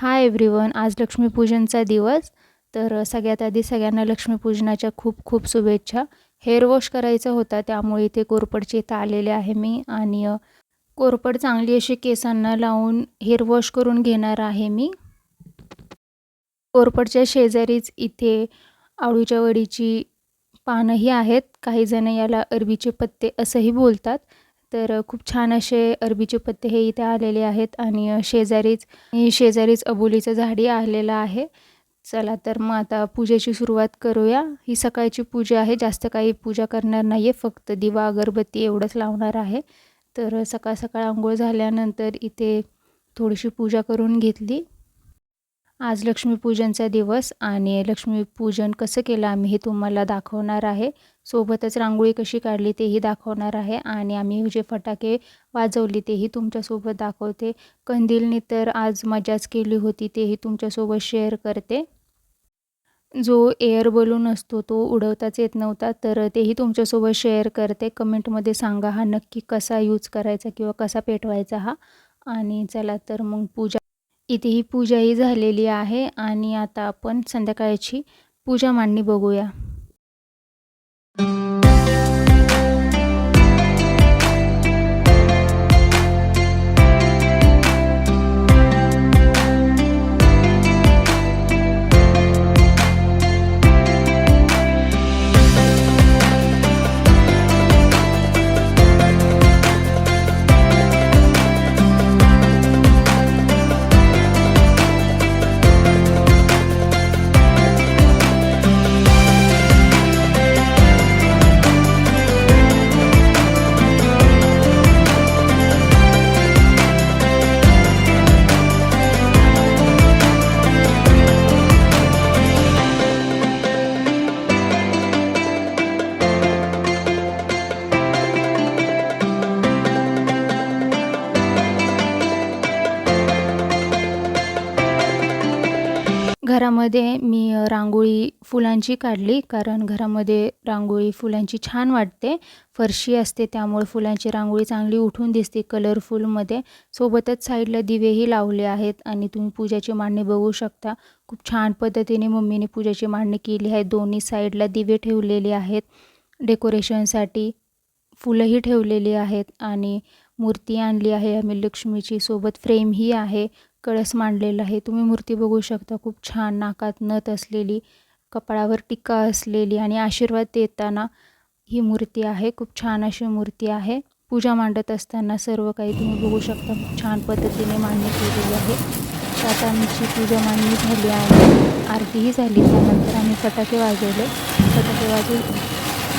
Hi everyone आज लक्ष्मीपूजनचा दिवस. तर सगळ्यात आधी सगळ्यांना लक्ष्मीपूजनाच्या खूप खूप शुभेच्छा. हेअर वॉश करायचा होता त्यामुळे इथे कोरपडचे इथं आलेले आहे मी. आणि कोरपड चांगली अशी केसांना लावून हेअर वॉश करून घेणार आहे मी. कोरपडच्या शेजारीच इथे आळूच्या वडीची पानंही आहेत. काही जण याला अरबीचे पत्ते असंही बोलतात. तर खूप छान असे अरबीचे पत्ते हे इथे आलेले आहेत आणि शेजारीच शेजारीच अबोलीचं झाडी आलेलं आहे. चला तर मग आता पूजेची सुरुवात करूया. ही सकाळची पूजा आहे. जास्त काही पूजा करणार नाही आहे फक्त दिवा अगरबत्ती एवढंच लावणार आहे. तर सकाळ सकाळ आंघोळ झाल्यानंतर इथे थोडीशी पूजा करून घेतली. आज लक्ष्मीपूजनचा दिवस आणि लक्ष्मीपूजन कसं केलं आम्ही हे तुम्हाला दाखवणार आहे. सोबतच रांगोळी कशी काढली तेही दाखवणार आहे आणि आम्ही जे फटाके वाजवली तेही तुमच्यासोबत दाखवते. कंदीलने तर आज मजाच केली होती तेही तुमच्यासोबत शेअर करते. जो एअर बलून असतो तो उडवताच येत नव्हता तर तेही तुमच्यासोबत शेअर करते. कमेंटमध्ये सांगा हा नक्की कसा यूज करायचा किंवा कसा पेटवायचा हा. आणि चला तर मग पूजा इथे ही पूजाही झालेली आहे आणि आता आपण संध्याकाळची पूजा मांडणी बघूया. घरामध्ये मी रांगोळी फुलांची काढली कारण घरामध्ये रांगोळी फुलांची छान वाटते. फरशी असते त्यामुळे फुलांची रांगोळी चांगली उठून दिसते कलरफुलमध्ये सोबतच साईडला दिवेही लावले आहेत आणि तुम्ही पूजाची मांडणी बघू शकता. खूप छान पद्धतीने मम्मीने पूजाची मांडणी केली आहे. दोन्ही साईडला दिवे ठेवलेले आहेत. डेकोरेशनसाठी फुलंही ठेवलेली आहेत आणि मूर्ती आणली आहे. आम्ही लक्ष्मीची सोबत फ्रेमही आहे. कळस मांडलेला आहे. तुम्ही मूर्ती बघू शकता खूप छान नाकात नथ असलेली कपाळावर टिक्का असलेली आणि आशीर्वाद देताना ही मूर्ती आहे. खूप छान अशी मूर्ती आहे. पूजा मांडत असताना सर्व काही तुम्ही बघू शकता. खूप छान पद्धतीने मांडणी केलेली आहे. तर आमची पूजा मांडणी झाली आणि आरतीही झाली. त्यानंतर आम्ही फटाके वाजवले. फटाके वाजवून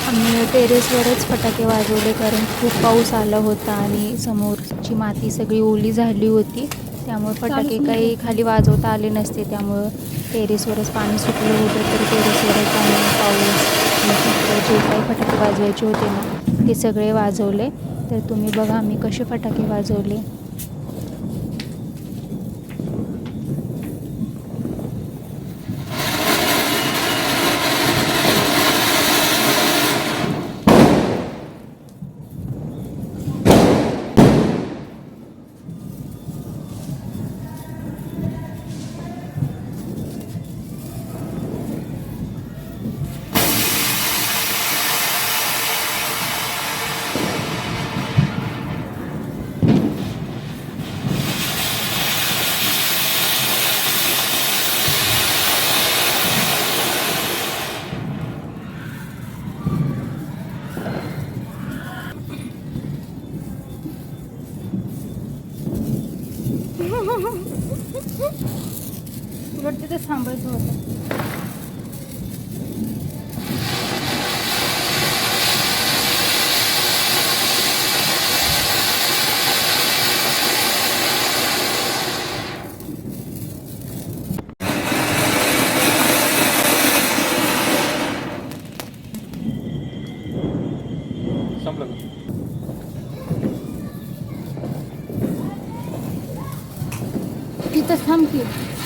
आम्ही टेरेसवरच फटाके वाजवले कारण खूप पाऊस आला होता आणि समोरची माती सगळी ओली झाली होती. त्यामुळे फटाके काही खाली वाजवता आले नसते त्यामुळं टेरेसवरच पाणी सुटलं होतं तर टेरेसवरच पाणी पाऊस जे काही फटाके वाजवायचे होते ना ते सगळे वाजवले. तर तुम्ही बघा आम्ही कसे फटाके वाजवले. उलट तिथे थांबायचं होतं. तिथंच थांब की.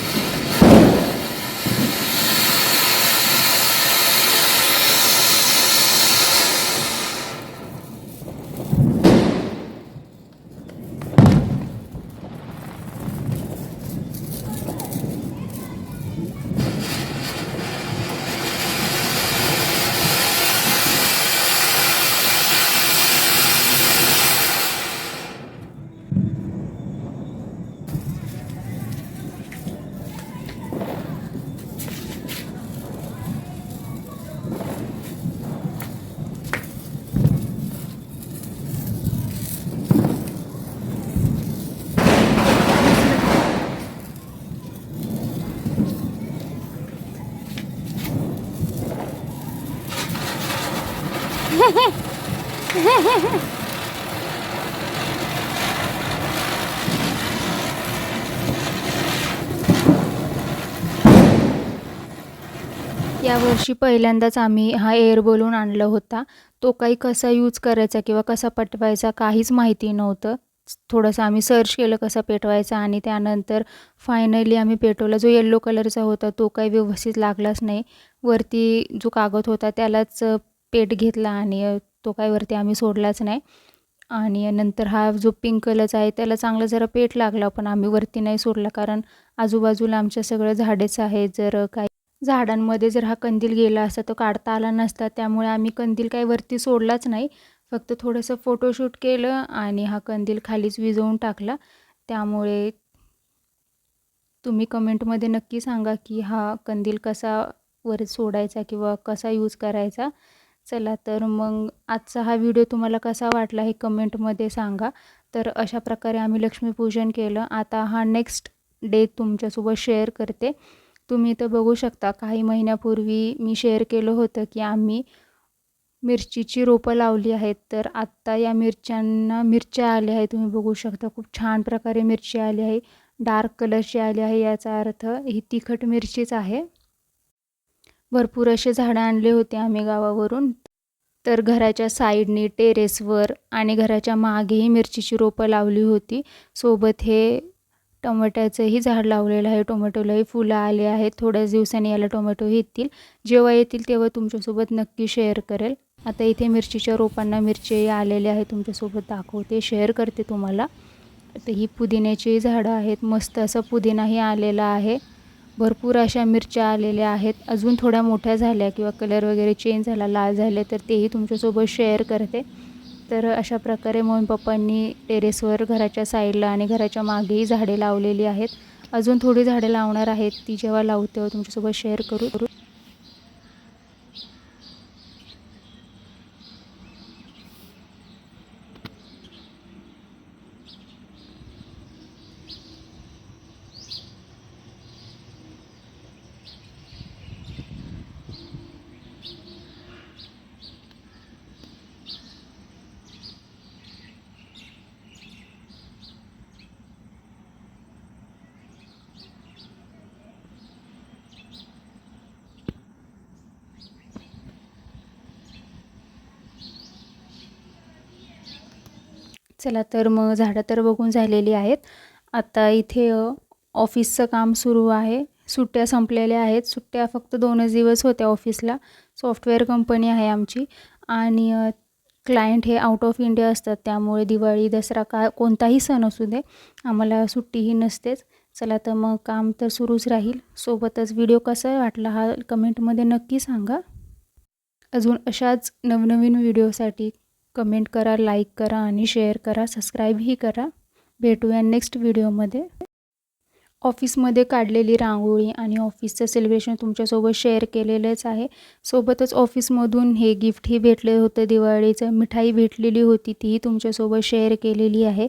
यावर्षी पहिल्यांदाच आम्ही हा एअर बलून आणला होता. तो काही कसा यूज करायचा किंवा कसा पटवायचा काहीच माहिती नव्हतं. थोडंसं आम्ही सर्च केलं कसा पेटवायचा आणि त्यानंतर फायनली आम्ही पेटवला. जो येल्लो कलरचा होता तो काही व्यवस्थित लागलाच नाही. वरती जो कागद होता त्यालाच पेट घेतला आणि तो काही वरती आम्ही सोडलाच नाही. आणि नंतर हा जो पिंक कलरचा आहे त्याला चांगला जरा पेट लागला पण आम्ही वरती नाही सोडला. कारण आजूबाजूला आमच्या सगळं झाडेच आहे जर काही झाडांमध्ये जर हा कंदील गेला असता तो काढता आला नसता त्यामुळे आम्ही कंदील काही वरती सोडलाच नाही. फक्त थोडंसं फोटोशूट केलं आणि हा कंदील खालीच विझवून टाकला. त्यामुळे तुम्ही कमेंटमध्ये नक्की सांगा की हा कंदील कसा वर सोडायचा किंवा कसा यूज करायचा. चला तर मग आजचा हा व्हिडिओ तुम्हाला कसा वाटला हे कमेंटमध्ये सांगा. तर अशा प्रकारे आम्ही लक्ष्मीपूजन केलं. आता हा नेक्स्ट डे तुमच्यासोबत शेअर करते. तुम्ही तर बघू शकता काही महिन्यापूर्वी मी शेअर केलं होतं की आम्ही मिरचीची रोपं लावली आहेत. तर आत्ता या मिरच्यांना मिरच्या आल्या आहे तुम्ही बघू शकता खूप छान प्रकारे मिरची आली आहे. डार्क कलरची आली आहे याचा अर्थ ही तिखट मिरचीच आहे. भरपूर असे झाडं आणले होते आम्ही गावावरून. तर घराच्या साईडनी टेरेसवर आणि घराच्या मागेही मिरचीची रोपं लावली होती. सोबत हे टोमॅटोचंही झाड लावलेलं आहे. टोमॅटोलाही फुलं आले आहेत. थोड्याच दिवसांनी याला टोमॅटो येतील. जेव्हा येतील तेव्हा तुमच्यासोबत नक्की शेअर करेल. आता इथे मिरचीच्या रोपांना मिरची आलेले आहे. तुमच्यासोबत दाखवते. शेअर करते तुम्हाला. तर ही पुदिन्याची झाडं आहेत. मस्त असं पुदिनाही आलेला आहे. भरपूर अशा मिरच्या आलेल्या आहेत. अजून थोड्या मोठ्या झाल्या किंवा कलर वगैरे चेंज झाला लाल झाले तर तेही तुमच्यासोबत शेअर करते. तर अशा प्रकारे मम्मी पप्पांनी टेरेसवर घराच्या साईडला आणि घराच्या मागेही झाडे लावलेली आहेत. अजून थोडी झाडे लावणार आहेत. ती जेव्हा लावते तेव्हा तुमच्यासोबत शेअर करू. चला तर मग झाडं तर बघून झालेली आहेत. आता इथे ऑफिसचं काम सुरू आहे. सुट्ट्या संपलेल्या आहेत. सुट्ट्या फक्त दोनच दिवस होत्या ऑफिसला. सॉफ्टवेअर कंपनी आहे आमची. आणि क्लायंट हे आउट ऑफ इंडिया असतात. त्यामुळे दिवाळी दसरा का कोणताही सण असू दे आम्हाला सुट्टीही नसतेच. चला तर मग काम तर सुरूच राहील. सोबतच व्हिडिओ कसा वाटला हा कमेंटमध्ये नक्की सांगा. अजून अशाच नवनवीन व्हिडिओसाठी कमेंट करा लाईक करा आणि शेअर करा सबस्क्राईबही करा. भेटूया नेक्स्ट व्हिडिओमध्ये ऑफिसमध्ये काढलेली रांगोळी आणि ऑफिसचं सेलिब्रेशन तुमच्यासोबत शेअर केलेलंच आहे. सोबतच ऑफिसमधून हे गिफ्टही भेटले होतं दिवाळीचं मिठाई भेटलेली होती तीही तुमच्यासोबत शेअर केलेली आहे.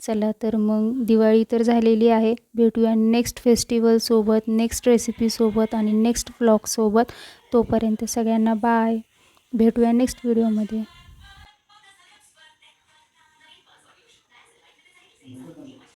चला तर मग दिवाळी तर झालेली आहे. भेटूया नेक्स्ट फेस्टिवलसोबत नेक्स्ट रेसिपीसोबत आणि नेक्स्ट ब्लॉगसोबत तोपर्यंत सगळ्यांना बाय भेटूया नेक्स्ट व्हिडिओमध्ये